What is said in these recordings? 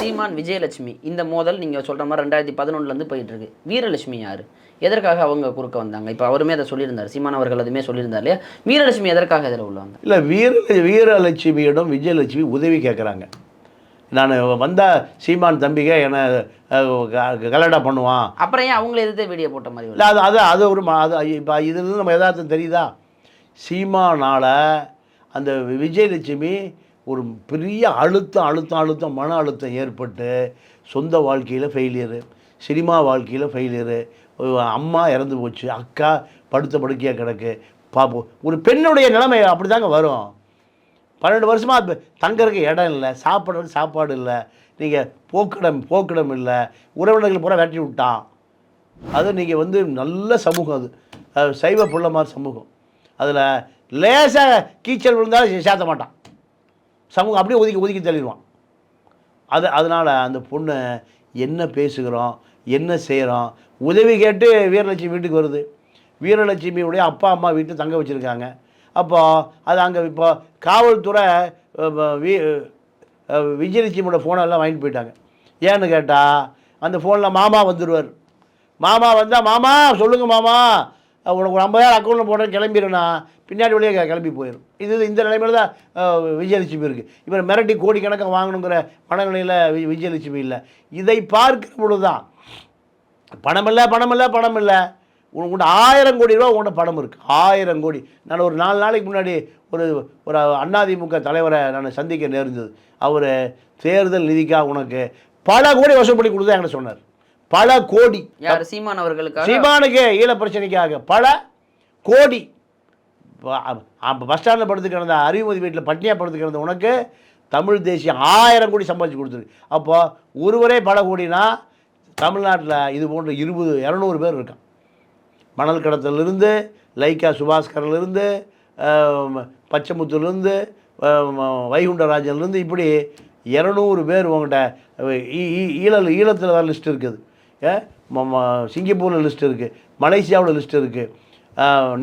சீமான் விஜயலட்சுமி. இந்த மோதல் நீங்கள் சொல்கிற மாதிரி ரெண்டாயிரத்தி பதினொன்றுலேருந்து போயிட்டு இருக்கு வீரலட்சுமி யார்? எதற்காக அவங்க குறுக்க வந்தாங்க? இப்போ அவருமே அதை சொல்லியிருந்தார். சீமான் அவர்கள் அதுமே சொல்லியிருந்தார் இல்லையா? வீரலட்சுமி எதற்காக இதில் உள்ளவங்க இல்லை வீர வீரலட்சுமியிடம் விஜயலட்சுமி உதவி கேட்குறாங்க நான் வந்தால் சீமான் தம்பிக என்னை கலடா பண்ணுவான். அப்புறம் ஏன் அவங்கள எதிர்த்து வீடியோ போட்ட மாதிரி இல்லை அது அது அது ஒரு அது இப்போ இதுலேருந்து நம்ம யதார்த்தம் தெரியுதா? சீமானால் அந்த விஜயலட்சுமி ஒரு பெரிய அழுத்தம் அழுத்தம் அழுத்தம் மன அழுத்தம் ஏற்பட்டு சொந்த வாழ்க்கையில் ஃபெயிலியரு சினிமா வாழ்க்கையில் ஃபெயிலியரு அம்மா இறந்து போச்சு அக்கா படுத்த படுக்கையாக கிடக்கு பார்ப்போம் ஒரு பெண்ணுடைய நிலைமை அப்படி தாங்க வரும். பன்னெண்டு வருஷமாக தங்கறதுக்கு இடம் இல்லை சாப்பிட்றதுக்கு சாப்பாடு இல்லை நீங்கள் போக்கிடம் போக்கிடம் இல்லை உறவினர்கள் பூரா வெட்டி விட்டான். அது நீங்கள் வந்து நல்ல சமூகம் அது. சைவ சைவ மாதிரி சமூகம். அதில் லேசாக கீச்சல் விழுந்தாலும் சேர்த்த மாட்டான். சமூகம் அப்படியே ஒதுக்கி ஒதுக்கி தள்ளிடுவான். அது அதனால் அந்த பொண்ணு என்ன பேசுகிறோம் என்ன செய்கிறோம் உதவி கேட்டு வீரலட்சுமி வீட்டுக்கு வருது. வீரலட்சுமியுடைய அப்பா அம்மா வீட்டில் தங்க வச்சுருக்காங்க. அப்போ அது அங்கே இப்போ காவல்துறை வி விஜயலட்சுமியோட ஃபோனெல்லாம் வாங்கிட்டு போயிட்டாங்க. ஏன்னு கேட்டால் அந்த ஃபோனில் மாமா வந்துடுவார் மாமா வந்தால் மாமா சொல்லுங்கள் மாமா. உனக்கு ஒரு ஐம்பதாயிரம் அக்கௌண்ட்டில் போட்டேன் கிளம்பிடுனா பின்னாடி வழியாக கிளம்பி போயிடும் இது இந்த நிலைமையில தான் விஜயலட்சுமி இருக்குது இவர் மிரட்டி கோடிக்கணக்காக வாங்கணுங்கிற மனநிலையில் வி- விஜயலட்சுமி இல்லை. இதை பார்க்கும் பொழுது தான் பணம் இல்லை பணம் இல்லை பணம் இல்லை. உங்கள்கிட்ட ஆயிரம் கோடி ரூபா உங்கள்கிட்ட பணம் இருக்குது ஆயிரம் கோடி. நான் ஒரு நாலு நாளைக்கு முன்னாடி ஒரு ஒரு அதிமுக தலைவரை நான் சந்திக்க நேர்ந்தது. அவர் தேர்தல் நிதிக்காக உனக்கு பல கோடி வசூல் பண்ணி கொடுத்தா என்கிட்ட சொன்னார். பல கோடி. யார்? சீமான் அவர்களுக்காக? சீமானுக்கு ஈழ பிரச்சனைக்காக பல கோடி. பஸ் ஸ்டாண்டில் படுத்து கிடந்த அறிவுமதி வீட்டில் பட்டினியாக படுத்து கிடந்த உனக்கு தமிழ் தேசியம் ஆயிரம் கோடி சம்பாதிச்சு கொடுத்துருக்கு அப்போ ஒருவரே பல கோடினா தமிழ்நாட்டில் இது போன்ற இருபது இரநூறு பேர் இருக்கான் மணல் கடத்தலிருந்து லைக்கா சுபாஸ்கர்லேருந்து பச்சைமுத்துலேருந்து வைகுண்டராஜன்லேருந்து இப்படி இரநூறு பேர் உங்கள்கிட்ட ஈ- ஈ- ஈழ ஈழத்தில் வர லிஸ்ட் இருக்குது. சிங்கப்பூரில் லிஸ்ட் இருக்குது மலேசியாவில் லிஸ்ட் இருக்குது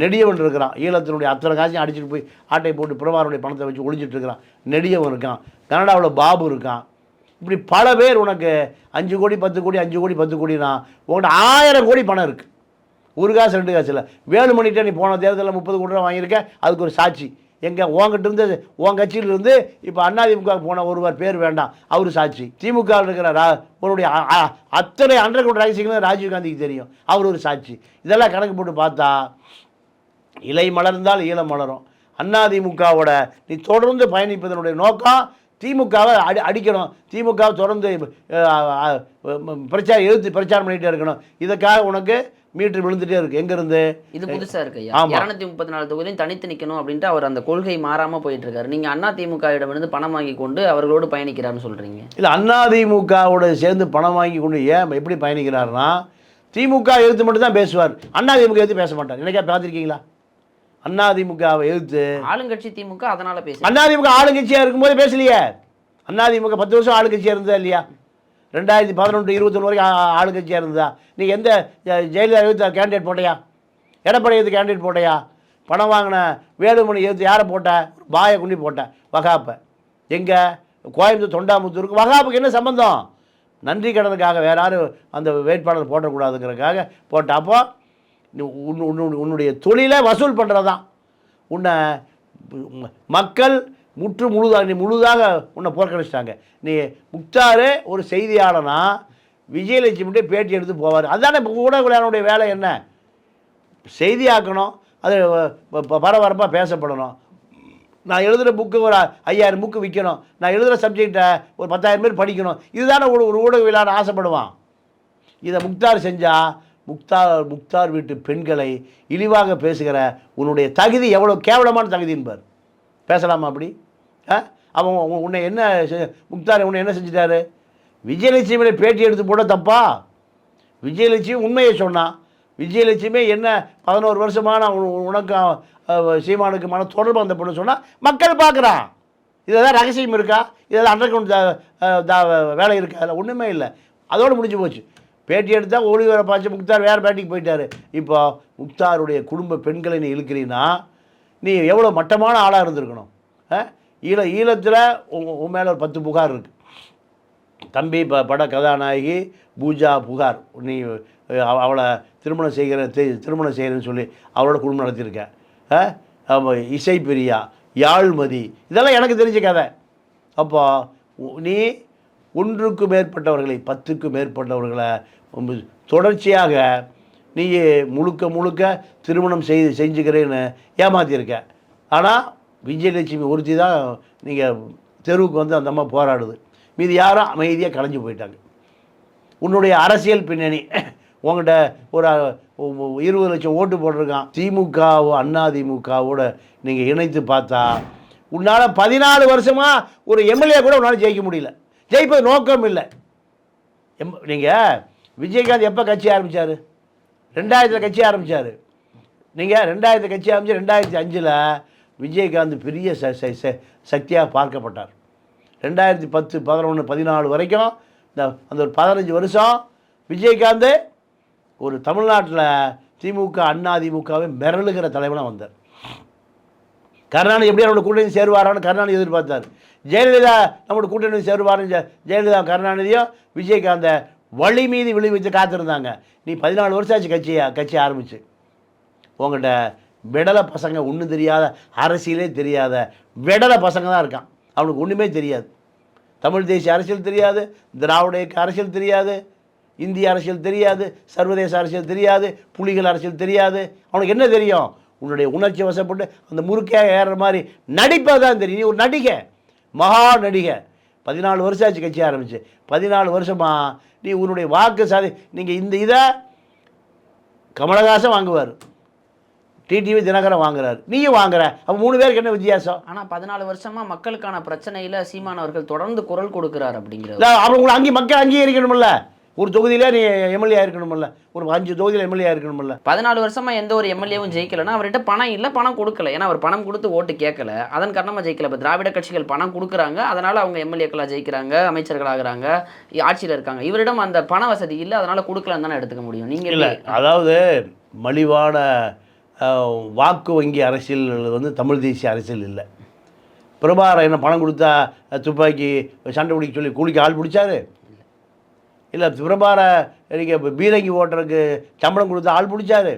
நெடியவன் இருக்கிறான். ஈழத்தினுடைய அத்தனை காசையும் அடிச்சுட்டு போய் ஆட்டை போட்டு பிரபாருடைய பணத்தை வச்சு ஒளிஞ்சிட்டு இருக்கிறான். நெடியவன் இருக்கான். கனடாவில் பாபு இருக்கான். இப்படி பல பேர் உனக்கு அஞ்சு கோடி பத்து கோடி அஞ்சு கோடி பத்து கோடினா உங்கள்கிட்ட ஆயிரம் கோடி பணம் இருக்குது ஒரு காசு ரெண்டு காசு இல்லை. வேலுமணிகிட்ட நீ போன தேர்தலில் முப்பது கோடி ரூபா வாங்கியிருக்க அதுக்கு ஒரு சாட்சி. எங்கே உங்ககிட்ட இருந்து உன் கட்சியிலிருந்து இப்போ அதிமுக போன ஒருவர் பேர் வேண்டாம். அவர் சாட்சி. திமுக இருக்கிற ரா உன்னுடைய அத்தனை அண்டர் கிரவுண்ட் ரகசியங்களும் ராஜீவ்காந்திக்கு தெரியும். அவர் ஒரு சாட்சி. இதெல்லாம் கணக்கு போட்டு பார்த்தா இலை மலர்ந்தால் ஈழம் மலரும். அதிமுகவோட நீ தொடர்ந்து பயணிப்பதனுடைய நோக்கம் திமுகவை அடி அடிக்கணும். திமுகவை தொடர்ந்து பிரச்சாரம் எழுத்து பிரச்சாரம் பண்ணிகிட்டே இருக்கணும். இதுக்காக உனக்கு மீட்டர் விழுந்துட்டே இருக்கு. எங்கேருந்து இது புதுசா இருக்கு. இரநூத்தி முப்பத்தி நாலு தொகுதியும் தனித்து நிக்கணும் அப்படின்ட்டு அவர் அந்த கொள்கை மாறாம போயிட்டு இருக்காரு நீங்க அண்ணா திமுகவிடமிருந்து பணம் வாங்கி கொண்டு அவர்களோடு பயணிக்கிறாருன்னு சொல்றீங்க. இல்லை அதிமுகவோட சேர்ந்து பணம் வாங்கி கொண்டு ஏன் எப்படி பயணிக்கிறாருன்னா திமுக எழுத்து மட்டும் தான் பேசுவார் அதிமுக எழுத்து பேச மாட்டார். என்னைக்கா பார்த்துருக்கீங்களா? அதிமுகவை எழுத்து ஆளுங்கட்சி திமுக அதனால பேச அதிமுக ஆளுங்கட்சியாக இருக்கும்போது பேசலையே. அதிமுக பத்து வருஷம் ஆளுங்கட்சியாக இருந்ததா இல்லையா? ரெண்டாயிரத்தி பதினொன்று இருபத்தொன்று வரைக்கும் ஆளுங்கட்சியாக இருந்ததா? நீ எந்த ஜெயலலிதா எதிர்த்து கேண்டிடேட் போட்டையா? எடப்பாடி எதிர்த்து கேண்டிடேட் போட்டையா? பணம் வாங்கின வேலுமணி எழுத்து யாரை போட்ட? பாயை குண்டி போட்ட. வகாப்பை. எங்கே? கோயம்புத்தூர் தொண்டாமுத்தூருக்கு. வகாப்புக்கு என்ன சம்மந்தம் நன்றி கடனுக்காக வேற யாரும் அந்த வேட்பாளர் போட்டக்கூடாதுங்கிறதுக்காக போட்ட. அப்போ உன்னுடைய தொழிலை வசூல் பண்ணுறது தான் உன்னை மக்கள் முற்று முழுதாக நீ முழுதாக உன்னை புறக்கணிச்சிட்டாங்க. நீ முக்தாரு ஒரு செய்தியாளனா விஜயலட்சுமிகிட்டே பேட்டி எடுத்து போவார். அதானே இப்போ ஊடகவியலாளருடைய வேலை என்ன? செய்தியாக்கணும் அது பரபரப்பாக பேசப்படணும். நான் எழுதுகிற புக்கு ஒரு ஐயாயிரம் புக்கு விற்கணும் நான் எழுதுகிற சப்ஜெக்டை ஒரு பத்தாயிரம் பேர் படிக்கணும். இதுதானே ஒரு ஒரு ஊடகவியலான ஆசைப்படுவான். இதை முக்தார் செஞ்சால் முக்தார் முக்தார் வீட்டு பெண்களை இழிவாக பேசுகிற உன்னுடைய தகுதி எவ்வளோ கேவலமான தகுதி என்பார். பேசலாமா அப்படி? அவன் உன்னை என்ன செ- முக்தார் உன்னை என்ன செஞ்சிட்டாரு? விஜயலட்சுமியை பேட்டி எடுத்து போட தப்பா? விஜயலட்சுமி உண்மையை சொன்னான் விஜயலட்சுமி என்ன பதினோரு வருஷமான உனக்கு அஹ், சீமானுக்கு மன தொடர்பு அந்த பொண்ணு சொன்னால் மக்கள் பார்க்குறான் இதெல்லாம் ரகசியம் இருக்கா? இதெல்லாம் அண்டர் கிரவுண்ட் வேலை இருக்கா? அதில் ஒன்றுமே இல்லை. அதோடு முடிஞ்சு போச்சு. பேட்டி எடுத்தால் ஒளி வர பாய்ச்சி முக்தார் வேறு பேட்டிக்கு போயிட்டாரு. இப்போ முக்தாருடைய குடும்ப பெண்களை நீ இழுக்கிறீன்னா நீ எவ்வளோ மட்டமான ஆளாக இருந்திருக்கணும்? ஆ? ஈழ ஈழத்தில் உன் மேலே ஒரு பத்து புகார் இருக்குது தம்பி ப பட கதாநாயகி பூஜா புகார். நீ அவ- அவளை திருமணம் செய்கிற தி- திருமணம் செய்கிறேன்னு சொல்லி அவளோட குடும்பம் நடத்தியிருக்க. இசை பிரியா யாழ்மதி இதெல்லாம் எனக்கு தெரிஞ்ச கதை. அப்போ நீ ஒன்றுக்கு மேற்பட்டவர்களை பத்துக்கு மேற்பட்டவர்களை தொடர்ச்சியாக நீ முழுக்க முழுக்க திருமணம் செய்து செஞ்சுக்கிறேன்னு ஏமாத்தியிருக்க. ஆனால் விஜயலட்சுமி ஒருத்தி தான் நீங்கள் தெருவுக்கு வந்து அந்த அம்மா போராடுது. மீதி யாரும் அமைதியாக கலைஞ்சு போயிட்டாங்க. உன்னுடைய அரசியல் பின்னணி உங்கள்கிட்ட ஒரு இருபது லட்சம் ஓட்டு போட்டிருக்கான். திமுகவோ அண்ணா திமுகவோட நீங்கள் இணைத்து பார்த்தா உன்னால் பதினாலு வருஷமாக ஒரு எம்எல்ஏ கூட உன்னால் ஜெயிக்க முடியல. ஜெயிப்பது நோக்கம் இல்லை. எம் நீங்கள் விஜயகாந்த் எப்போ கட்சி ஆரம்பித்தார் ரெண்டாயிரத்தில் கட்சி ஆரம்பித்தார் நீங்கள் ரெண்டாயிரத்து கட்சி ஆரம்பித்து ரெண்டாயிரத்தி அஞ்சில் விஜயகாந்த் பெரிய ச ச- ச சக்தியாக பார்க்கப்பட்டார். ரெண்டாயிரத்தி பத்து பதினொன்று பதினாலு வரைக்கும் இந்த அந்த ஒரு பதினஞ்சு வருஷம் விஜயகாந்த் ஒரு தமிழ்நாட்டில் திமுக அண்ணா திமுகவை மிரளுகிற தலைவனாக வந்தார். கருணாநிதி எப்படி நம்மளோட கூட்டணி சேருவாரான்னு கருணாநிதி எதிர்பார்த்தார். ஜெயலலிதா நம்மளோட கூட்டணி சேருவாருன்னு ஜெயலலிதா கருணாநிதியும் விஜயகாந்த வழி மீது விழி வச்சு காத்திருந்தாங்க. நீ பதினாலு வருஷம் ஆச்சு கட்சியை கட்சி ஆரம்பிச்சு. உங்கள்கிட்ட விடலை பசங்க ஒன்றும் தெரியாத அரசியலே தெரியாத விடலை பசங்க தான் இருக்கான். அவனுக்கு ஒன்றுமே தெரியாது. தமிழ் தேசிய அரசியல் தெரியாது திராவிட இயக்க அரசியல் தெரியாது இந்திய அரசியல் தெரியாது சர்வதேச அரசியல் தெரியாது புலிகள் அரசியல் தெரியாது. அவனுக்கு என்ன தெரியும்? உன்னுடைய உணர்ச்சி வசப்பட்டு அந்த முறுக்கையாக ஏறுற மாதிரி நடிப்பை தான் தெரியும். நீ ஒரு நடிகை மகா நடிகை. பதினாலு வருஷம் ஆச்சு கட்சி ஆரம்பிச்சு. பதினாலு வருஷமா நீ உன்னுடைய வாக்கு சாதி நீங்கள் இந்த இதை கமலஹாசன் வாங்குவார். டிடிவி தினகரன் வாங்குறாரு. நீயும் வாங்குற. அப்போ மூணு பேருக்கு என்ன வித்தியாசம்? ஆனா பதினாலு வருஷமா மக்களுக்கான பிரச்சனையில சீமான் அவர்கள் தொடர்ந்து குரல் கொடுக்கிறார் அப்படிங்கிறது. இல்லை அவங்க அங்கே மக்கள் அங்கீகரிக்கணும்ல ஒரு தொகுதியில நீ எம்எல்ஏ இருக்கணும்ல ஒரு அஞ்சு தொகுதியில் எம்எல்ஏ இருக்கணும்ல பதினாலு வருஷமா எந்த ஒரு எம்எல்ஏவும் ஜெயிக்கலன்னா அவர்கிட்ட பணம் இல்லை பணம் கொடுக்கல. ஏன்னா அவர் பணம் கொடுத்து ஓட்டு கேட்கல. அதன் காரணமா ஜெயிக்கல. இப்போ திராவிட கட்சிகள் பணம் கொடுக்குறாங்க. அதனால அவங்க எம்எல்ஏக்களாக ஜெயிக்கிறாங்க அமைச்சர்கள் ஆகுறாங்க ஆட்சியில் இருக்காங்க. இவரிடம் அந்த பண வசதி இல்லை அதனால கொடுக்கலன்னு தானே எடுத்துக்க முடியும். நீங்க இல்லை எப்படி- அதாவது மலிவான வாக்கு வங்கி அரசியல் வந்து தமிழ் தேசிய அரசியல் இல்லை. பிரபாகரன் என்ன பணம் கொடுத்தா துப்பாக்கி சண்டை பிடிக்க சொல்லி கூலிக்கு ஆள் பிடிச்சாரு? இல்லை பிரபார நீங்கள் பீரங்கி ஓட்டுறதுக்கு சம்பளம் கொடுத்து ஆள் பிடிச்சாரு?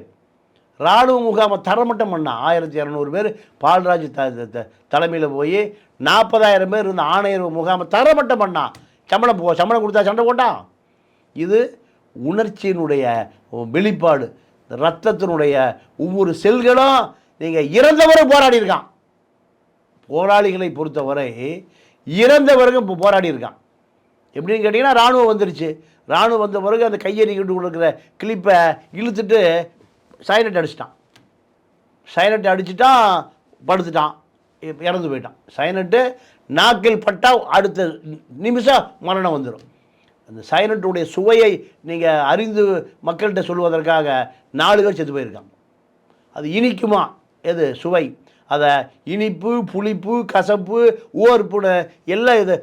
இராணுவ முகாமை தரமட்டம் பண்ணான் ஆயிரத்தி இரநூறு பேர் பால்ராஜ் த த- தலைமையில் போய் நாற்பதாயிரம் பேர் இருந்த ஆணையர் முகாமை தரமட்டம் பண்ணான் சம்பளம் போ சம்பளம் கொடுத்தா சண்டை போட்டான் இது உணர்ச்சியினுடைய வெளிப்பாடு. ரத்தத்தினுடைய ஒவ்வொரு செல்களும் நீங்கள் இறந்தவரை போராடி இருக்கான் போராளிகளை பொறுத்தவரை இறந்தவர்கள் இப்போ போராடி இருக்கான் எப்படின்னு கேட்டிங்கன்னா ராணுவம் வந்துருச்சு. ராணுவம் வந்த பிறகு அந்த கையெறிக்கிட்டு கொடுக்குற கிளிப்பை இழுத்துட்டு சைலண்ட் அடிச்சிட்டான். சைலண்ட் அடிச்சிட்டான் படுத்துட்டான் இறந்து போயிட்டான். சைலண்ட்டு நாக்கில் பட்டா அடுத்த நிமிஷம் மரணம் வந்துடும் அந்த சைலண்ட்டுடைய சுவையை நீங்கள் அறிந்து மக்கள்கிட்ட சொல்வதற்காக நாலு பேர் செத்து போயிருக்காங்க. அது இனிக்குமா? எது? சுவை. அதை இனிப்பு புளிப்பு கசப்பு ஓர்ப்புன்னு எல்லாம் இது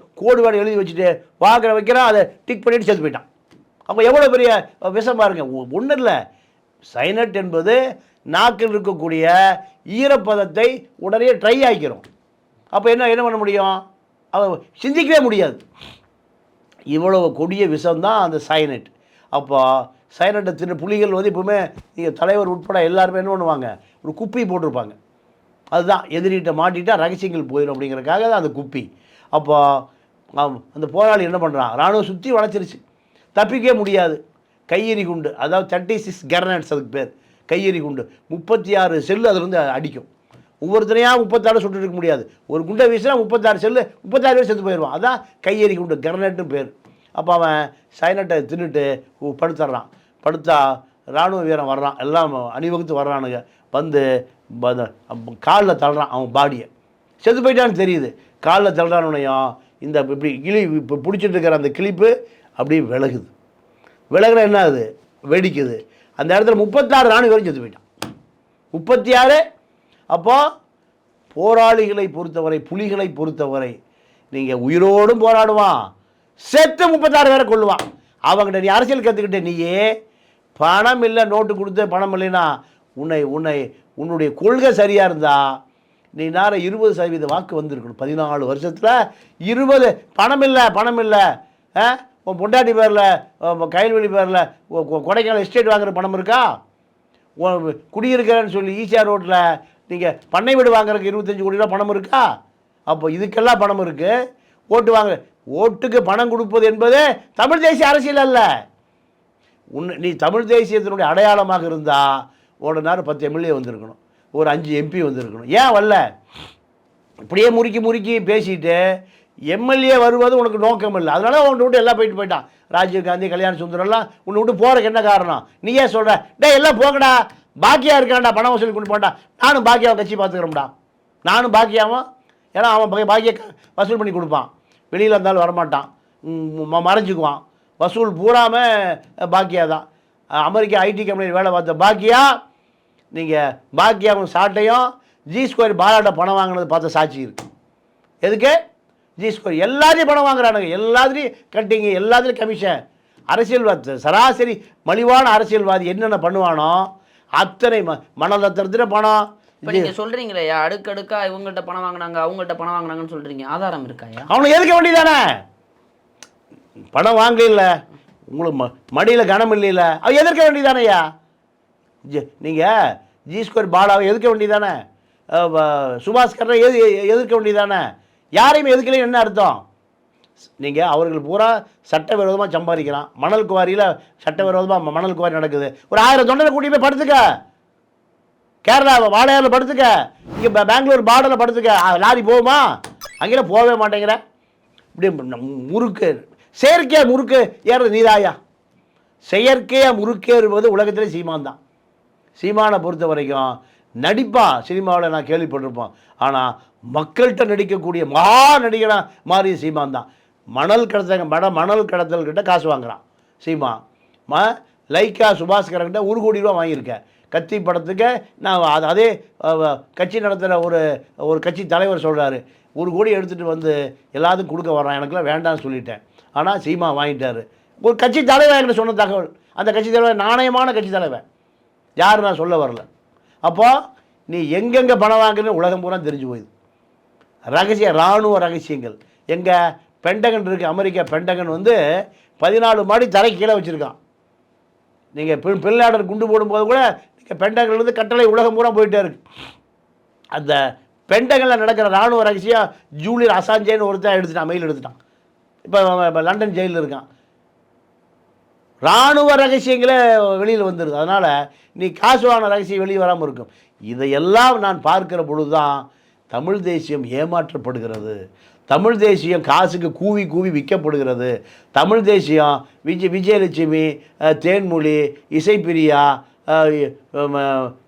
வேலை எழுதி வச்சுட்டு வாக்கிற வைக்கிறான் அதை டிக் பண்ணிட்டு செத்து போயிட்டான். அப்போ எவ்வளோ பெரிய விஷம் பாருங்க. ஒன்றும் இல்லை. சைனட் என்பது நாக்கில் இருக்கக்கூடிய ஈரப்பதத்தை உடனே ட்ரை ஆக்கிரும். அப்போ என்ன என்ன பண்ண முடியும்? அவ சிந்திக்கவே முடியாது. இவ்வளவு கொடிய விஷம் தான் அந்த சைனட் அப்போ சைனட்டை திரு புலிகள் வந்து எப்பவுமே நீங்கள் தலைவர் உட்பட எல்லாருமே என்ன பண்ணுவாங்க? ஒரு குப்பி போட்டிருப்பாங்க. அதுதான் எதிரிகிட்ட மாட்டிட்டால் ரகசியங்கள் போயிடும் அப்படிங்கிறதுக்காக தான் அந்த குப்பி. அப்போ அந்த போராளி என்ன பண்ணுறான் ராணுவம் சுற்றி வளைச்சிருச்சு. தப்பிக்கவே முடியாது. கையெறி குண்டு அதாவது தேர்ட்டி சிக்ஸ் கர்னட்ஸ் அதுக்கு பேர். கையெறி குண்டு. முப்பத்தி ஆறு செல்லு அதுலேருந்து அடிக்கும். ஒவ்வொருத்தனையாக முப்பத்தாறு சுட்டு இருக்க முடியாது. ஒரு குண்டை வீசினா முப்பத்தாறு செல்லு முப்பத்தாறு பேர் செத்து போயிடுவான். அதான் கையெறி குண்டு கிரனட்னு பேர். அப்போ அவன் சைனட்டை தின்னுட்டு படுத்துடுறான் படுத்தா இராணுவ வீரன் வர்றான். எல்லாம் அணிவகுத்து வர்றானுங்க. வந்து காலில் தள்ளுறான் அவன் பாடியை செத்து போயிட்டான்னு தெரியுது. காலில் தள்ளுறானுனையும் இந்த இப்படி கிளி இப்போ பிடிச்சிட்டு இருக்கிற அந்த கிளிப்பு அப்படியே விலகுது. விலகுனா என்ன ஆகுது? வெடிக்குது. அந்த இடத்துல முப்பத்தாறு ராணுவ வரைக்கும் செத்து போயிட்டான். முப்பத்தி ஆறு அப்போ போராளிகளை பொறுத்தவரை புலிகளை பொறுத்தவரை நீங்கள் உயிரோடும் போராடுவான். செத்து முப்பத்தாறு பேரை கொள்ளுவான் அவங்ககிட்ட நீ அரசியல் கற்றுக்கிட்ட நீயே பணம் இல்லை நோட்டு கொடுத்து பணம் இல்லைன்னா உன்னை உன்னை உன்னுடைய கொள்கை சரியாக இருந்தா நீ நேரம் இருபது சதவீத வாக்கு வந்திருக்கணும். பதினாலு வருஷத்தில் இருபது பணம் இல்லை பணம் இல்லை. ஆ? உன் பொண்டாட்டி பேரில் கயல்வெளி பேரில் கொடைக்கானல் எஸ்டேட் வாங்குற பணம் இருக்கா? குடியிருக்கிறேன்னு சொல்லி ஈசிஆர் ரோட்டில் நீங்கள் பண்ணை வீடு வாங்குறதுக்கு இருபத்தஞ்சி கோடி ரூபா பணம் இருக்கா? அப்போ இதுக்கெல்லாம் பணம் இருக்குது ஓட்டு வாங்க ஓட்டுக்கு பணம் கொடுப்பது என்பது தமிழ் தேசிய அரசியல் அல்ல. உன்னை நீ தமிழ் தேசியத்தினுடைய அடையாளமாக இருந்தால் ஒரு நேரம் பத்து எம்எல்ஏ வந்திருக்கணும். ஒரு அஞ்சு எம்பி வந்திருக்கணும். ஏன் வரல? இப்படியே முறுக்கி முறுக்கி பேசிட்டு எம்எல்ஏ வருவது உனக்கு நோக்கம் இல்லை. அதனால உன்னை விட்டு எல்லாம் போயிட்டு போயிட்டான். ராஜீவ் காந்தி கல்யாண சுந்தரம்லாம் உன்னை விட்டு போகிறக்கு என்ன காரணம்? நீ ஏன் சொல்கிற டே எல்லாம் போங்கடா. பாக்கியா இருக்கான்டா பணம் வசூல் கொண்டு போண்டா? நானும் பாக்கியாவை கட்சி பார்த்துக்கிறோம்டா. நானும் பாக்கியாவும் ஏன்னா அவன் பாக்கிய க- வசூல் பண்ணி கொடுப்பான். வெளியில் இருந்தாலும் வரமாட்டான். மறைஞ்சிக்குவான் மறைஞ்சுக்குவான். வசூல் பூராமல் பாக்கியா தான். அமெரிக்கா ஐடி கம்பெனியில் வேலை பார்த்த பாக்கியா நீங்கள் பாக்கியாவும் சாட்டையும் ஜி ஸ்கொயர் பாலாட்ட பணம் வாங்கினது பார்த்த சாட்சி இருக்கு. எதுக்கு? ஜி ஸ்கொயர் எல்லாத்தையும் பணம் வாங்குறானுங்க. எல்லாத்துலேயும் கட்டிங்க எல்லாத்துலேயும் கமிஷன் அரசியல்வாதி சராசரி மலிவான அரசியல்வாதி என்னென்ன பண்ணுவானோ அத்தனை ம மணலத்திரத்துல பணம். இப்போ நீங்க சொல்றீங்களே அடுக்கடுக்கா இவங்கள்ட்ட பணம் வாங்குனாங்க அவங்கள்ட்ட பணம் வாங்குனாங்கன்னு சொல்றீங்க. ஆதாரம் இருக்காயா அவனுக்கு எதுக்க வேண்டியதானே பணம் வாங்க இல்லை உங்களுக்கு ம மடியில் கனம் இல்லைல்ல அவ எதிர்க்க வேண்டியதானேயா நீங்கள் ஜி ஸ்கொயர் பாலாவை எதிர்க்க வேண்டியதானே சுபாஸ்கரை எது எதிர்க்க வேண்டியதானே யாரையும் எதுக்கலையும் என்ன அர்த்தம்? நீங்கள் அவர்கள் பூரா சட்டவிரோதமாக சம்பாதிக்கிறான் மணல் குவாரியில் சட்டவிரோதமாக மணல் குவாரி நடக்குது. ஒரு ஆயிரம் தொண்டரை கூட்டி போய் படுத்துக்க. கேரளா வாடையாரில் படுத்துக்க. இங்கே பெங்களூர் பார்டரில் படுத்துக்க. லாரி போகுமா? அங்கெல்லாம் போகவே மாட்டேங்கிற. இப்படி முறுக்கு. செயற்கையாக முறுக்கு ஏறது நீதாயா? செயற்கையாக முறுக்கேறுவது உலகத்திலே சீமான் தான் சீமானை பொறுத்த வரைக்கும் நடிப்பான் சினிமாவில் நான் கேள்விப்பட்டிருப்போம். ஆனால் மக்கள்கிட்ட நடிக்கக்கூடிய மகா நடிகனாக மாறிய சீமான் தான் மணல் கடத்தல் மட மணல் கடத்தல்கிட்ட காசு வாங்குறான். சீமா ம லைக்கா சுபாஸ்கரன்கிட்ட ஒரு கோடி ரூபா வாங்கியிருக்கேன் கத்தி படத்துக்கு நான் அது அதே கட்சி நடத்துகிற ஒரு ஒரு கட்சி தலைவர் சொல்கிறாரு ஒரு கோடி எடுத்துகிட்டு வந்து எல்லாத்துக்கும் கொடுக்க வர்றான் எனக்குலாம் வேண்டாம்னு சொல்லிட்டேன். ஆனால் சீமா வாங்கிட்டார். ஒரு கட்சி தலைவர் என்கிட்ட சொன்ன தகவல். அந்த கட்சி தலைவர் நாணயமான கட்சி தலைவர் யாரும் நான் சொல்ல வரல. அப்போ நீ எங்கெங்கே பணம் வாங்குறன்னு உலகம் பூரா தெரிஞ்சு போயிடுது ரகசிய இராணுவ ரகசியங்கள். எங்கள் பெண்டகன் இருக்குது அமெரிக்கா பெண்டகன் வந்து பதினாலு மாடி தரை கீழே வச்சுருக்கான். நீங்கள் பின் பின்லாடர் குண்டு போடும்போது கூட நீங்கள் பெண்டகன்லேருந்து கட்டளை உலகம் பூரா போயிட்டே இருக்கு. அந்த பெண்டகனில் நடக்கிற இராணுவ ரகசியம் ஜூலியர் அசாஞ்சேன்னு ஒருத்தன் எடுத்துட்டான் மெயில் எடுத்துட்டான். இப்போ லண்டன் ஜெயிலில் இருக்கான். இராணுவ ரகசியங்களே வெளியில் வந்துடுது அதனால் நீ காசு வாங்கின ரகசியம் வெளியே வராமல் இருக்கும். இதையெல்லாம் நான் பார்க்கிற பொழுது தான் தமிழ் தேசியம் ஏமாற்றப்படுகிறது. தமிழ் தேசியம் காசுக்கு கூவி கூவி விற்கப்படுகிறது. தமிழ் தேசியம் விஜய் விஜயலட்சுமி தேன்மொழி இசைப்பிரியா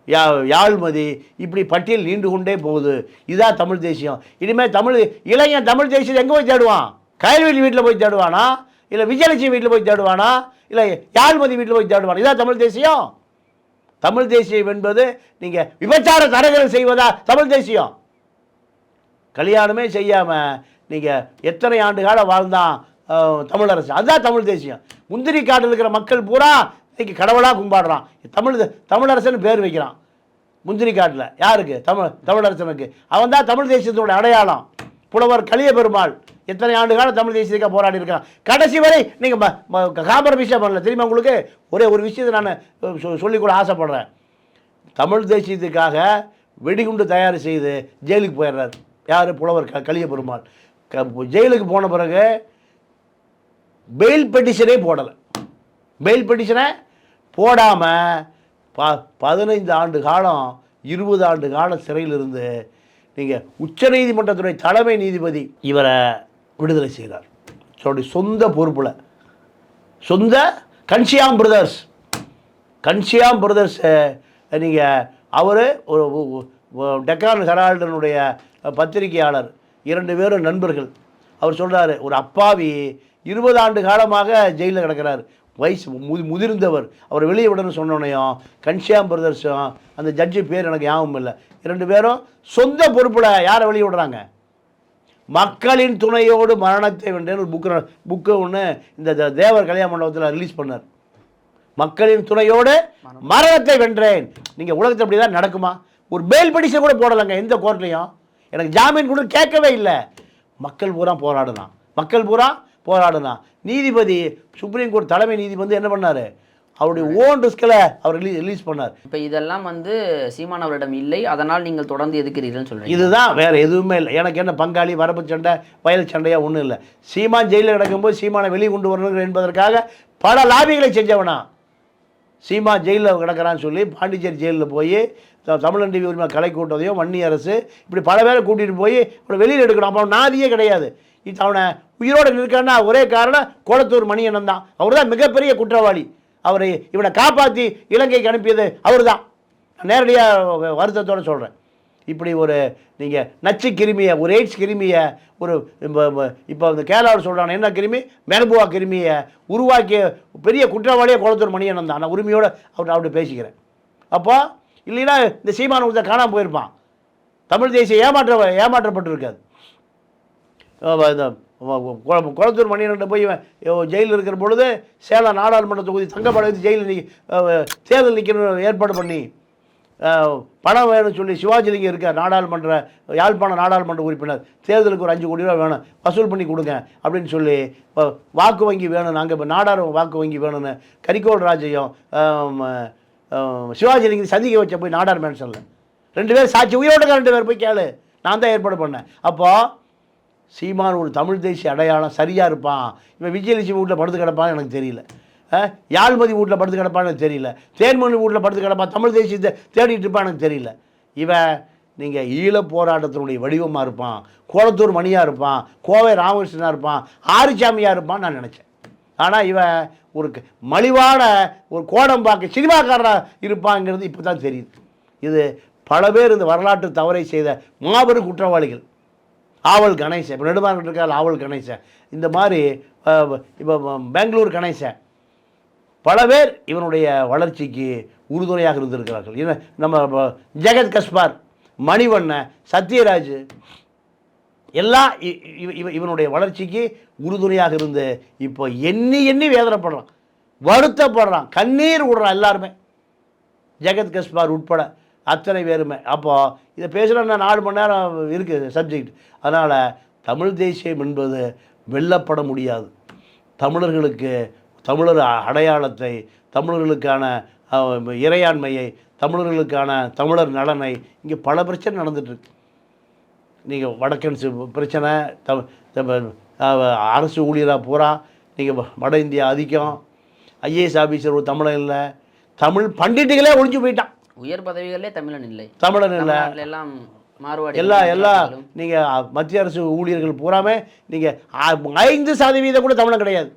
யா- யாழ்மதி இப்படி பட்டியல் நீண்டு கொண்டே போகுது. இதான் தமிழ் தேசியம். இனிமேல் தமிழ் இளைஞன் தமிழ் தேசியத்தை எங்கே போய் தேடுவான்? கயல்வெளி வீட்டில் போய் தேடுவானா? இல்லை விஜயலட்சுமி வீட்டில் போய் தேடுவானா? இல்லை யாழ்மதி வீட்டில் போய் தேடுவானா? இதான் தமிழ் தேசியம். தமிழ் தேசியம் என்பது நீங்கள் விபச்சார தடைகள் செய்வதா தமிழ் தேசியம். கல்யாணமே செய்யாமல் நீங்கள் எத்தனை ஆண்டு காலம் வாழ்ந்தான் தமிழரசு அதுதான் தமிழ் தேசியம். முந்திரி காட்டில் இருக்கிற மக்கள் பூரா இன்னைக்கு கடவுளாக கும்பாடுறான். தமிழ் தமிழரசன் பேர் வைக்கிறான். முந்திரி காட்டில். யாருக்கு? தமிழ் தமிழரசனுக்கு அவன் தான் தமிழ் தேசியத்தோட அடையாளம். புலவர் கலிய பெருமாள் எத்தனை ஆண்டு காலம் தமிழ் தேசியத்துக்காக போராடி இருக்கான் கடைசி வரை நீங்கள் காம்பரமிஷம் பண்ணல. தெரியுமா உங்களுக்கு? ஒரே ஒரு விஷயத்தை நான் சொ- சொல்லிக் கூட ஆசைப்படுறேன். தமிழ் தேசியத்துக்காக வெடிகுண்டு தயார் செய்து ஜெயிலுக்கு போயிடுறாரு. யார்? புலவர் க கலிய பெருமாள் ஜெயிலுக்கு போன பிறகு பெயில் பெட்டிஷனே போடலை. பெயில் பெட்டிஷனை போடாமல் ப பதினைந்து ஆண்டு காலம் இருபது ஆண்டு காலம் சிறையில் இருந்து நீங்கள் உச்சநீதிமன்றத்துடைய தலைமை நீதிபதி இவரை விடுதலை செய்கிறார் அவருடைய சொந்த பொறுப்பில். சொந்த கன்ஷியாம் பிரதர்ஸ். கன்ஷியாம் பிரதர்ஸ் நீங்கள் அவர் ஒரு டெக்கான் ஹெரால்டனுடைய பத்திரிகையாளர். இரண்டு பேரும் நண்பர்கள். அவர் சொல்றாரு ஒரு அப்பாவி இருபது ஆண்டு காலமாக ஜெயிலில் கிடக்கிறார். வயசு மு முதிர்ந்தவர். அவர் வெளியே விடணும்னு சொன்னோன்னையும் கன்ஷியாம் பிரதர்ஸும் அந்த ஜட்ஜி பேர் எனக்கு ஞாபகம் இல்லை. இரண்டு பேரும் சொந்த பொறுப்பில் யாரை வெளியே விடுறாங்க? மக்களின் துணையோடு மரணத்தை வென்றேன் ஒரு புக்கு புக்கு ஒன்று இந்த தேவர் கல்யாண மண்டபத்தில் ரிலீஸ் பண்ணார். மக்களின் துணையோடு மரணத்தை வென்றேன். நீங்கள் உலகத்தில் அப்படி தான் நடக்குமா? ஒரு பெயில் பெடிஷன் கூட போடலைங்க எந்த கோர்ட்லையும் எனக்கு ஜாமீன் கூட கேட்கவே இல்லை. மக்கள் பூரா போராடுனான் மக்கள் பூரா போராடுனா நீதிபதி சுப்ரீம் கோர்ட் தலைமை நீதிபதி என்ன பண்ணார்? அவருடைய ஓன் ரிஸ்கில் அவர் ரிலீஸ் ரிலீஸ் பண்ணார். இப்போ இதெல்லாம் வந்து சீமான் அவரிடம் இல்லை. அதனால் நீங்கள் தொடர்ந்து எதுக்கிறீர்கள்னு சொல்றீங்க. இதுதான் வேற எதுவுமே இல்லை. எனக்கு என்ன பங்காளி வரப்பு சண்டை வயல் சண்டையா ஒன்றும் இல்லை. சீமான் ஜெயிலில் கிடக்கும்போது சீமானை வெளியே கொண்டு வரணும் என்பதற்காக பல லாபிகளை செஞ்சவனா. சீமா ஜெயிலில் கிடக்கிறான்னு சொல்லி பாண்டிச்சேரி ஜெயிலில் போய் தமிழன் டிவி உரிமை கலை கூட்டத்தையும் வன்னி அரசு இப்படி பல பேரை கூட்டிகிட்டு போய் அவனை வெளியில் எடுக்கணும். அப்போ அவன் நாதியே கிடையாது. இது அவனை உயிரோடு நிற்கான்னா ஒரே காரணம் கோலத்தூர் மணியண்ணன் தான். அவர் தான் மிகப்பெரிய குற்றவாளி. அவரை இவனை காப்பாற்றி இலங்கைக்கு அனுப்பியது அவர் தான் நேரடியாக வருத்தத்தோடு சொல்கிறேன் இப்படி ஒரு நீங்கள் நச்சு கிருமியை ஒரு எய்ட்ஸ் கிருமியை ஒரு இப்போ இந்த கேரளாவில் சொல்கிறாங்க என்ன கிருமி? மெனபுவா கிருமியை உருவாக்கிய பெரிய குற்றவாளியே குளத்தூர் மணியண்ணன் தான். நான் உரிமையோடு அவர்கிட்ட அவர்கிட்ட பேசிக்கிறேன். அப்போ இல்லைன்னா இந்த சீமான ஒருத்தர் காணாமல் போயிருப்பான். தமிழ் தேசியம் ஏமாற்ற ஏமாற்றப்பட்டிருக்காது. இந்த குளத்தூர் மணியன்கிட்ட போய் ஜெயிலில் இருக்கிற பொழுது சேலம் நாடாளுமன்ற தொகுதி தங்கப்படத்து ஜெயிலில் தேர்தல் நிற்கணும் ஏற்பாடு பண்ணி பணம் வேணும்னு சொல்லி சிவாஜிலிங்கம் இருக்கார் நாடாளுமன்ற யாழ்ப்பாண நாடாளுமன்ற உறுப்பினர். தேர்தலுக்கு ஒரு அஞ்சு கோடி ரூபா வேணும். வசூல் பண்ணி கொடுங்க அப்படின்னு சொல்லி இப்போ வாக்கு வங்கி வேணும். நாங்கள் இப்போ நாடார் வாக்கு வங்கி வேணும்னு. கரிகோல் ராஜையும் சிவாஜிலிங்கம் சந்திக்க வச்ச போய் நாடார் மேன்சனில் ரெண்டு பேர் சாட்சி உயிரோட ரெண்டு பேர் போய் கேளு. நான் தான் ஏற்பாடு பண்ணேன். அப்போது சீமான் ஒரு தமிழ் தேசிய அடையாளம் சரியாக இருப்பான். இவன் விஜயலட்சுமி வீட்டில் படுத்து கிடப்பான்னு எனக்கு தெரியல. யாழ்மதி வீட்டில் படுத்து கிடப்பான்னு தெரியல. தேன்மொழி வீட்டில் படுத்து கிடப்பான் தமிழ் தேசியத்தை தேடிட்டு இருப்பான்னு தெரியல. இவன் நீங்கள் ஈழ போராட்டத்தினுடைய வடிவமாக இருப்பான் கோலத்தூர் மணியாக இருப்பான் கோவை ராமகிருஷ்ணனாக இருப்பான் ஆரிச்சாமியாக இருப்பான்னு நான் நினச்சேன். ஆனால் இவன் ஒரு மலிவான ஒரு கோடம்பாக்க சினிமாக்காரராக இருப்பாங்கிறது இப்போ தான் தெரியுது. இது பல பேர் இந்த வரலாற்று தவறை செய்த மாபெரும் குற்றவாளிகள். ஆவல் கணேசன் இப்போ நெடுமாறன் இருக்கார் ஆவல் கணேசன். இந்த மாதிரி இப்போ பெங்களூர் கணேசன். பல பேர் இவனுடைய வளர்ச்சிக்கு உறுதுணையாக இருந்திருக்கிறார்கள். இவன் நம்ம ஜெகத் கஸ்பார் மணிவண்ணன் சத்யராஜ் எல்லாம் இ- இவ- இவ- இவனுடைய வளர்ச்சிக்கு உறுதுணையாக இருந்து இப்போ எண்ணி எண்ணி வேதனைப்படுறான். வருத்தப்படுறான். கண்ணீர் விடுறான் எல்லாருமே. ஜெகத் கஸ்பார் உட்பட அத்தனை பேருமே. அப்போது இதை பேசுகிறேன்னா நாலு மணி நேரம் இருக்குது சப்ஜெக்ட் அதனால் தமிழ் தேசியம் என்பது வெல்லப்பட முடியாது. தமிழர்களுக்கு தமிழர் அடையாளத்தை தமிழர்களுக்கான இறையாண்மையை தமிழர்களுக்கான தமிழர் நலனை இங்கே பல பிரச்சனை நடந்துட்டுருக்கு. நீங்கள் வடக்கன்ஸ் பிரச்சனை த அரசு ஊழியராக பூரா நீங்கள் வட இந்தியா அதிகம் ஐஏஎஸ் ஆஃபீஸர் ஒரு தமிழன் இல்லை தமிழ் பண்டிட்டுகளே ஒழிஞ்சு போயிட்டான். உயர் பதவிகளே தமிழன் இல்லை. தமிழன் இல்லை. எல்லாம் மாறுவாடி எல்லா எல்லா நீங்கள் மத்திய அரசு ஊழியர்கள் பூராமே நீங்கள் ஐந்து சதவீதம் கூட தமிழன் கிடையாது.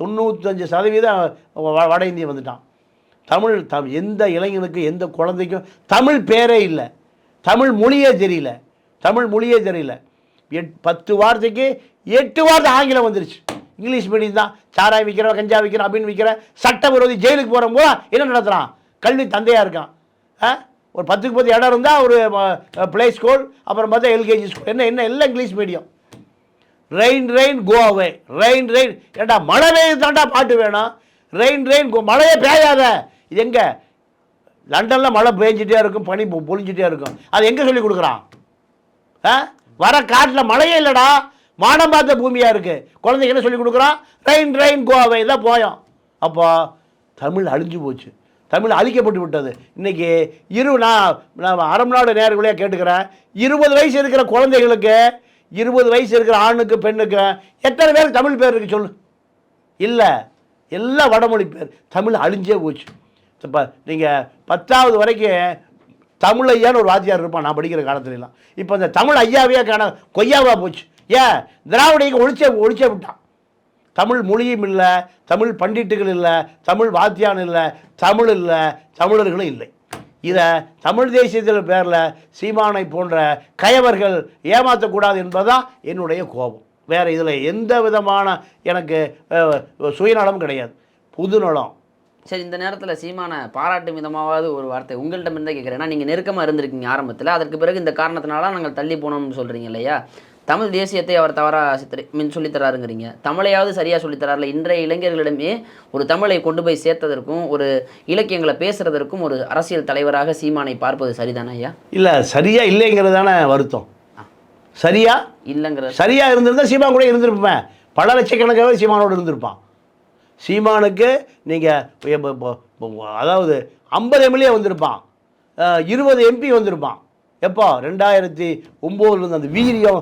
தொண்ணூத்தஞ்சு சதவீதம் வ- வட இந்திய வந்துட்டான். தமிழ் தம் எந்த இளைஞனுக்கும் எந்த குழந்தைக்கும் தமிழ் பேரே இல்லை. தமிழ் மொழியே தெரியல. தமிழ் மொழியே தெரியல. எட் பத்து வார்த்தைக்கு எட்டு வார்த்தை ஆங்கிலம் வந்துருச்சு. இங்கிலீஷ் மீடியம் தான். சாராய் விற்கிறவன் கஞ்சா விற்கிறேன் அப்படின்னு விற்கிறேன் சட்டவிரோதி ஜெயிலுக்கு போகிற போது என்ன நடத்துகிறான் கல்வி தந்தையாக இருக்கான். ஆ? ஒரு பத்துக்கு பத்து இடம் இருந்தால் ஒரு ப்ளே ஸ்கூல் அப்புறம் பார்த்தா எல்கேஜி ஸ்கூல். என்ன என்ன எல்லாம் English medium. Rain rain go away rain rain ஏண்டா மழை பெய்யுது தாண்டா பாட்டு வேணும்? ரெயின் ரெயின் கோ மழையே பெய்யாத. இது எங்கே? லண்டனில் மழை பெஞ்சிட்டே இருக்கும் பனி பொழிஞ்சிட்டே இருக்கும். அது எங்கே சொல்லி கொடுக்குறான்? ஆ? வர காட்டில் மழையே இல்லைடா. வானம் பார்த்த பூமியாக இருக்குது குழந்தைங்க என்ன சொல்லி கொடுக்குறான்? ரெயின் ரெயின் கோ அவே இதான் போயோம். அப்போ தமிழ் அழிஞ்சு போச்சு. தமிழ் அழிக்கப்பட்டு விட்டது. இன்றைக்கி இரு நான் நான் அறம் நாடு நேர்களே கேட்டுக்கிறேன். இருபது வயசு இருக்கிற குழந்தைகளுக்கு இருபது வயசு இருக்கிற ஆணுக்கு பெண்ணுக்கு எத்தனை பேர் தமிழ் பேர் இருக்கு சொல்லு? இல்லை. எல்லாம் வடமொழி பேர். தமிழ் அழிஞ்சே போச்சு. இப்போ நீங்கள் பத்தாவது வரைக்கும் தமிழ் ஐயான்னு ஒரு வாத்தியார் இருப்பான் நான் படிக்கிற காலத்துலலாம். இப்போ இந்த தமிழ் ஐயாவே காண கொய்யாவாக போச்சு. ஏன் திராவிடிங்க ஒழிச்சே ஒழிச்சே விட்டான். தமிழ் மொழியும் இல்லை தமிழ் பண்டிட்டுகள் இல்லை தமிழ் வாத்தியான் இல்லை தமிழ் இல்லை தமிழர்களும் இல்லை. இதை தமிழ் தேசியத்தில் பேரில் சீமானை போன்ற கயவர்கள் ஏமாற்றக்கூடாது என்பதுதான் என்னுடைய கோபம். வேறு இதில் எந்த விதமான எனக்கு சுயநலம் கிடையாது. புதுநலம் சரி இந்த நேரத்தில் சீமானை பாராட்டும் விதமாவது ஒரு வார்த்தை உங்கள்கிட்ட இருந்து கேட்குறேன் ஏன்னா நீங்கள் நெருக்கமாக இருந்திருக்கீங்க ஆரம்பத்தில். அதற்கு பிறகு இந்த காரணத்தினால நாங்கள் தள்ளி போனோம்னு சொல்கிறீங்க இல்லையா? தமிழ் தேசியத்தை அவர் தவறாக சித்திரை மின் சொல்லித்தராருங்கிறீங்க தமிழையாவது சரியாக சொல்லித்தராருல இன்றைய இளைஞர்களிடமே ஒரு தமிழை கொண்டு போய் சேர்த்ததற்கும் ஒரு இலக்கியங்களை பேசுறதற்கும் ஒரு அரசியல் தலைவராக சீமானை பார்ப்பது சரிதானே ஐயா? இல்லை சரியா இல்லைங்கிறது தானே வருத்தம் சரியா? இல்லைங்கிற சரியா இருந்திருந்தா சீமா கூட இருந்திருப்பேன். பல லட்சக்கணக்காக சீமானோடு இருந்திருப்பான். சீமானுக்கு நீங்கள் அதாவது ஐம்பது எம்எல்ஏ வந்திருப்பான். இருபது எம்பி வந்திருப்பான். எப்போ ரெண்டாயிரத்தி ஒம்போதுலேருந்து அந்த வீரியம்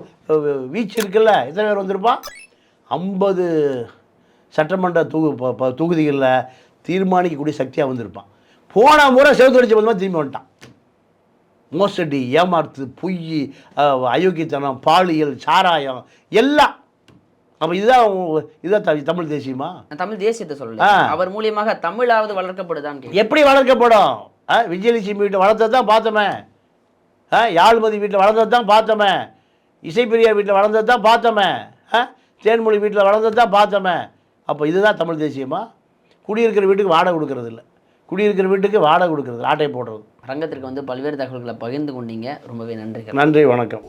வீச்சு இருக்குல்ல எத்தனை பேர் வந்திருப்பான்? ஐம்பது சட்டமன்ற தொகு தொகுதிகளில் தீர்மானிக்கக்கூடிய சக்தியாக வந்திருப்பான். போன முறை செவத்து அடிச்ச மாதிரி திரும்பி வந்துட்டான். மோசடி ஏமாத்து பொய் அயோக்கியத்தனம் பாலியல் சாராயம் எல்லாம். அப்போ இதுதான் இதுதான் தமிழ் தேசியமா? தமிழ் தேசியத்தை சொல்லல. ஆ. அவர் மூலியமாக தமிழாவது வளர்க்கப்படுதான்னு கேக்குறேன். எப்படி வளர்க்கப்படும்? விஜயலட்சுமி வீட்டை வளர்த்தது தான் பார்த்தோமே. ஆ யாழ்மதி வீட்டில் வளர்ந்தது தான் பார்த்தோமே. இசைப்பிரியா வீட்டில் வளர்ந்தது தான் பார்த்தோமே. ஆ? தேன்மொழி வீட்டில் வளர்ந்தது தான் பார்த்தோமே. அப்போ இதுதான் தமிழ் தேசியமா? குடியிருக்கிற வீட்டுக்கு வாடகை கொடுக்கறது இல்லை. குடியிருக்கிற வீட்டுக்கு வாடகை கொடுக்கறது ஆட்டை போடுறது. அரங்கத்திற்கு வந்து பல்வேறு தகவல்களை பகிர்ந்து கொண்டீங்க. ரொம்பவே நன்றிகள். நன்றி வணக்கம்.